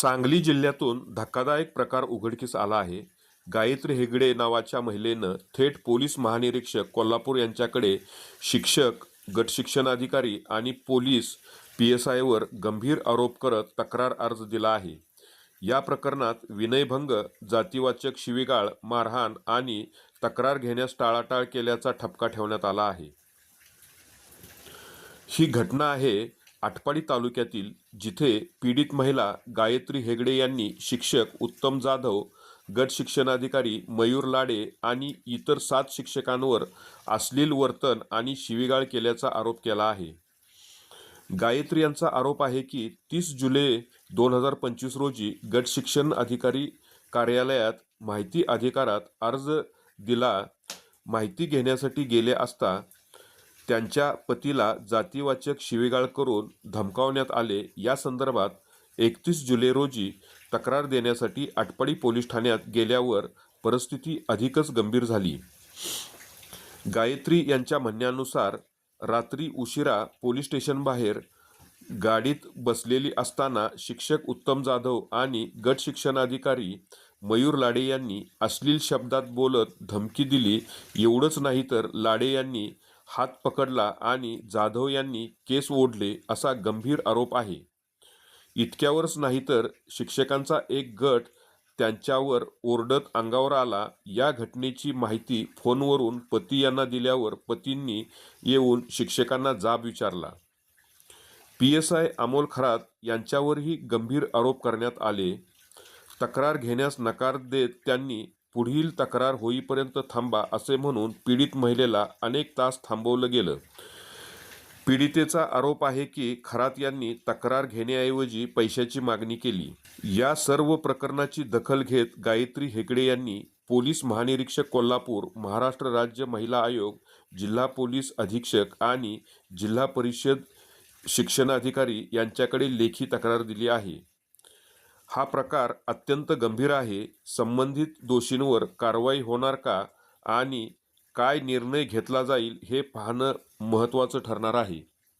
सांगली जिल्ह्यातून धक्कादायक प्रकार उघडकीस आला आहे. गायत्री हेगडे नावाच्या महिलेनं थेट पोलीस महानिरीक्षक कोल्हापूर यांच्याकडे शिक्षक गटशिक्षणाधिकारी आणि पोलीस पी एस आयवर गंभीर आरोप करत तक्रार अर्ज दिला आहे. या प्रकरणात विनयभंग जातीवाचक शिवीगाळ मारहाण आणि तक्रार घेण्यास टाळाटाळ केल्याचा ठपका ठेवण्यात आला आहे. ही घटना आहे आटपाडी तालुक्यातील जिथे पीडित महिला गायत्री हेगडे यांनी शिक्षक उत्तम जाधव गट शिक्षणाधिकारी मयूर लाडे आणि इतर सात शिक्षकांवर अश्लील वर्तन आणि शिवीगाळ केल्याचा आरोप केला आहे. गायत्री यांचा आरोप आहे की तीस जुलै दोन हजार पंचवीस रोजी गट शिक्षण अधिकारी कार्यालयात माहिती अधिकारात अर्ज दिला माहिती घेण्यासाठी गेले असता त्यांच्या पतीला जातीवाचक शिवीगाळ करून धमकावण्यात आले. या संदर्भात एकतीस जुलै रोजी तक्रार देण्यासाठी आटपाडी पोलीस ठाण्यात गेल्यावर परिस्थिती अधिकच गंभीर झाली. गायत्री यांच्या म्हणण्यानुसार रात्री उशिरा पोलीस स्टेशनबाहेर गाडीत बसलेली असताना शिक्षक उत्तम जाधव आणि गट शिक्षणाधिकारी मयूर लाडे यांनी अश्लील शब्दात बोलत धमकी दिली. एवढंच नाही तर लाडे यांनी हात पकडला आणि जाधव यांनी केस ओढले असा गंभीर आरोप आहे. इतक्यावरच नाही तर शिक्षकांचा एक गट त्यांच्यावर ओरडत अंगावर आला. या घटनेची माहिती फोनवरून पती यांना दिल्यावर पतींनी येऊन शिक्षकांना जाब विचारला. P S I Amol Kharat यांच्यावरही गंभीर आरोप करण्यात आले. तक्रार घेण्यास नकार देत त्यांनी पुढील तक्रार होईपर्यंत थांबा असे म्हणून पीडित महिलेला अनेक तास थांबवलं गेलं. पीडितेचा आरोप आहे की खरात यांनी तक्रार घेण्याऐवजी पैशाची मागणी केली. या सर्व प्रकरणाची दखल घेत गायत्री हेगडे यांनी पोलीस महानिरीक्षक कोल्हापूर महाराष्ट्र राज्य महिला आयोग जिल्हा पोलीस अधीक्षक आणि जिल्हा परिषद शिक्षणाधिकारी यांच्याकडे लेखी तक्रार दिली आहे. हा प्रकार अत्यंत गंभीर आहे. संबंधित दोषींवर कारवाई होणार का आणि काय निर्णय घेतला जाईल हे पाहणं महत्त्वाचं ठरणार आहे.